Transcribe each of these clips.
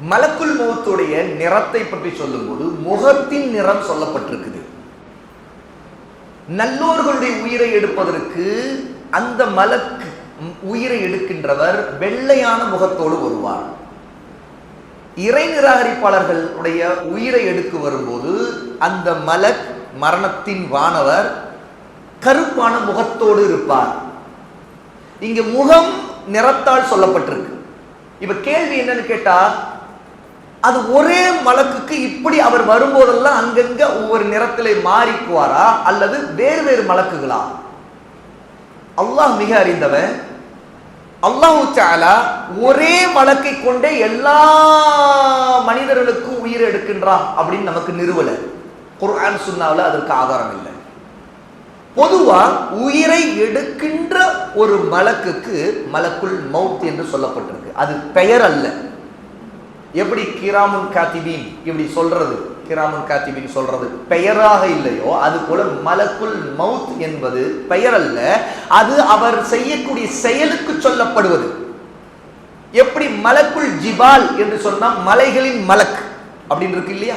மலக்குள் முகத்துடைய நிறத்தை பற்றி சொல்லும்போது முகத்தின் நிறம் சொல்லப்பட்டிருக்குது. நல்லோர்களுடைய உயிரை எடுப்பதற்கு அந்த மலக்கு உயிரை எடுக்கின்றவர் வெள்ளையான முகத்தோடு வருவார். இறை நிராகரிப்பாளர்களுடைய உயிரை எடுக்க வரும்போது அந்த மலக் மரணத்தின் வானவர் கருப்பான முகத்தோடு இருப்பார். இங்க முகம் நிறத்தால் சொல்லப்பட்டிருக்கு. இப்ப கேள்வி என்னன்னு கேட்டா அது ஒரே மலக்குக்கு இப்படி அவர் வரும்போதெல்லாம் அங்கங்க ஒவ்வொரு நிறத்திலே மாறிக்குவாரா? அல்லது வேறு வேறு மலக்குகளா? அல்லாஹ் மிக அறிந்தவன். அல்லாஹு சாலா ஒரே மலக்கை கொண்டே எல்லா மனிதர்களுக்கும் உயிர் எடுக்கின்றான் அப்படின்னு நமக்கு நிறுவல. குர்ஆன் சுன்னாவில் அதற்கு ஆதாரம் இல்லை. பொதுவா உயிரை எடுக்கின்ற ஒரு மலக்குக்கு மலக்குள் மவுத் என்று சொல்லப்பட்டிருக்கு. அது பெயர் அல்ல. எப்படி கிராமுன் காத்திபீன்? இப்படி சொல்றது. கிராமுன் காத்திபின் சொல்றது பெயராக இல்லையோ அது போல மலக்குல் மவுத் என்பது பெயர் அல்ல. அது அவர் செய்யக்கூடிய செயலுக்கு சொல்லப்படுவது. எப்படி மலக்குள் ஜிபால் என்று சொன்னா மலைகளின் மலக் அப்படின்னு இருக்கு இல்லையா?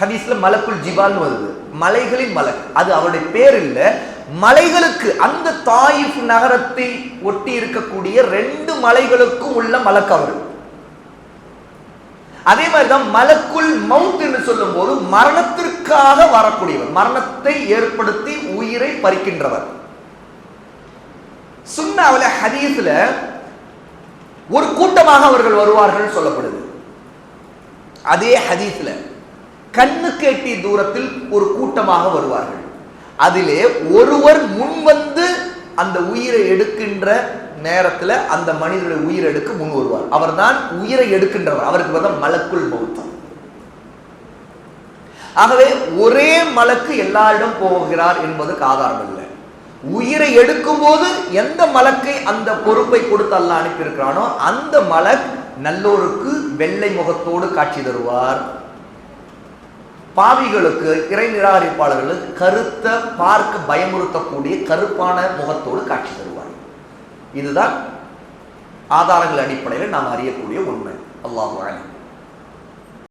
ஹதீஸ்ல மலக்குல் ஜிபால்னு வருது. மலைகளின் மலக். அது அவருடைய பேர் இல்ல. மலைகளுக்கு அந்த தாயிஃப் நகரத்தை ஒட்டி இருக்கக்கூடிய ரெண்டு மலைகளுக்கும் உள்ள மலக் அவர். அதே மாதிரிதான் மலக்குள் மவுத் என்று சொல்லும் போது மரணத்திற்காக வரக்கூடியவர். மரணத்தை ஏற்படுத்தி உயிரை பறிக்கின்றவர். சுன்னாவில் ஹதீஸ்ல ஒரு கூட்டமாக அவர்கள் வருவார்கள் சொல்லப்படுது. அதே ஹதீஸ்ல கண்ணுக்கு எட்டிய தூரத்தில் ஒரு கூட்டமாக வருவார்கள். அதிலே ஒருவர் முன்வந்து அந்த உயிரை எடுக்கின்ற நேரத்தில் அந்த மனிதனுடைய உயிர் எடுக்க முன் வருவார். அவர் தான் உயிரை எடுக்கின்றவர். அவருக்கு வந்து மலக்குள் மௌத்தம். ஆகவே ஒரே மலக்கு எல்லாரிடம் போகிறார் என்பதுக்கு ஆதாரம் இல்லை. உயிரை எடுக்கும் போது எந்த மலக்கை அந்த பொறுப்பை கொடுத்து அல்ல அனுப்பியிருக்கிறானோ அந்த மலக் நல்லோருக்கு வெள்ளை முகத்தோடு காட்சி தருவார். பாவிகளுக்கு இறை நிராகரிப்பாளர்களுக்கு கருத்த பார்க்க பயமுறுத்தக்கூடிய கருப்பான முகத்தோடு காட்சி தருவார். இதுதான் ஆதாரங்கள் அடிப்படையில் நாம் அறியக்கூடிய உண்மை. அல்லாஹ்